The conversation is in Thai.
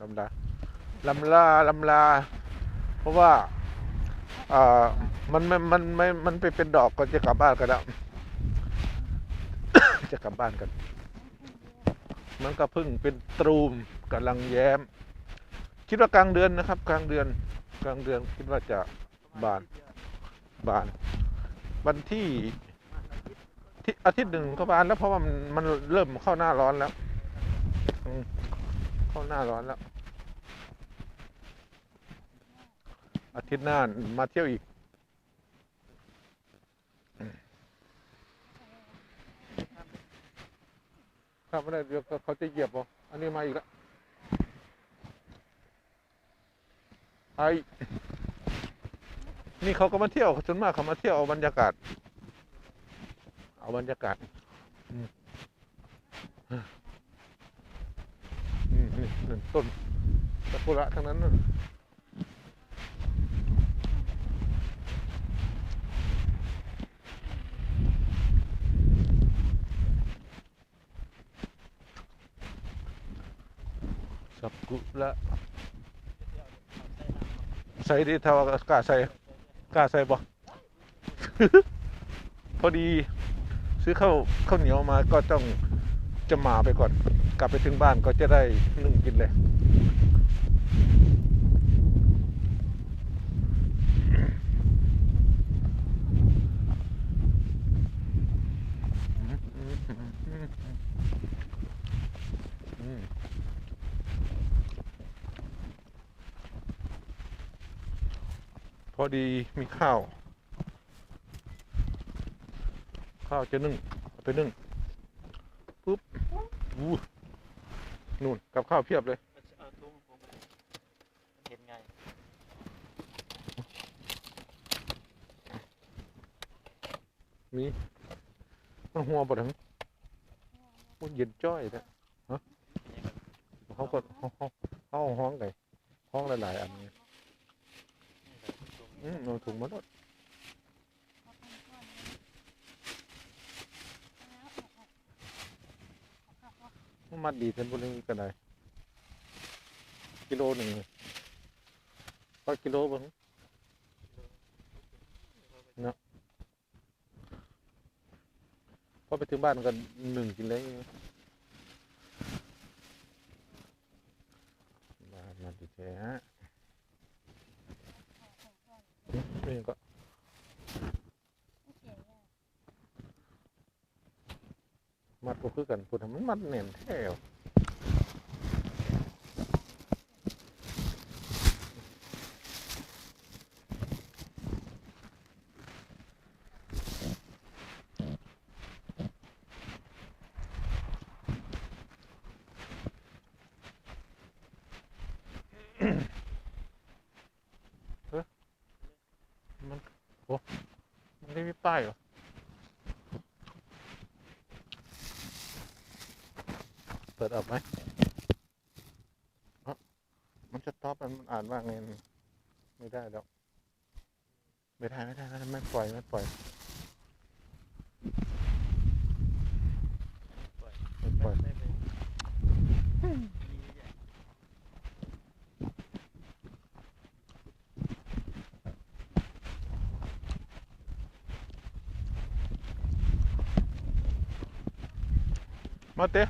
ลำลาลำลาลำลา เพราะว่าอ่ามันไมันมันไม่มันไปเป็นดอกก็จะกลับบ้านกันแล้ว จะกลับบ้านกัน มันก็เพิ่งเป็นตรูมกำลังแย้ม คิดว่ากลางเดือนนะครับ กลางเดือน กลางเดือนคิดว่าจะบานบาน วันที่ที่อาทิตย์หนึ่งก็บานแล้วเพราะว่ามันมันเริ่มเข้าหน้าร้อนแล้วอืม เข้าหน้าร้อนแล้ว อาทิตย์หน้ามาเที่ยวอีก ครับไม่ได้เดี๋ยวเขาจะเหยียบบ่อันนี้มาอีกแล้วไอนี่เขาก็มาเที่ยวส่วนมากเขามาเที่ยวเอาบรรยากาศ เอาบรรยากาศ อืม อืมนี่นั่นต้นตะกุระทั้งนั้นนะสักกุระใส่ดีเท่ากล้าใส่กล้าใส่บ่พอดี ซื้อข้าวข้าวเหนียวมาก็ต้อง จะมาไปก่อน กลับไปถึงบ้านก็จะได้นึ่งกินเลย พอดีมีข้าว ข้าวจะนึ่งไปนึ่งปุ๊บ อู้นู่นกับข้าวเพียบเลยเอาตุ้งผมเห็นไงมีมันหัวบ่ถึงมันเย็นจ้อยนะฮะเขาก็เขาเขาเขาเอาห้องไงห้องหลายๆอันไงอืมเอาถุงมาด้วย มัดดีเทนพวกนี้กันได้กิโลหนึ่งก็กิโลบ้างเนาะพอไปถึงบ้านก็หนึ่งกินเลยบ้านมาดีแท้ฮะนี่ก็ มัดก็คือกันพูดให้มันมัดแน่นแท้วมันโอ้มันไม่มีป้ายเหรอ เปิดออกไหมเอ้ามันจะตอบมันอ่านว่าไงไม่ได้แล้วไม่ได้ไม่ได้ไม่ได้ไม่ปล่อยไม่ปล่อยไม่ปล่อยได้เลยมาเต้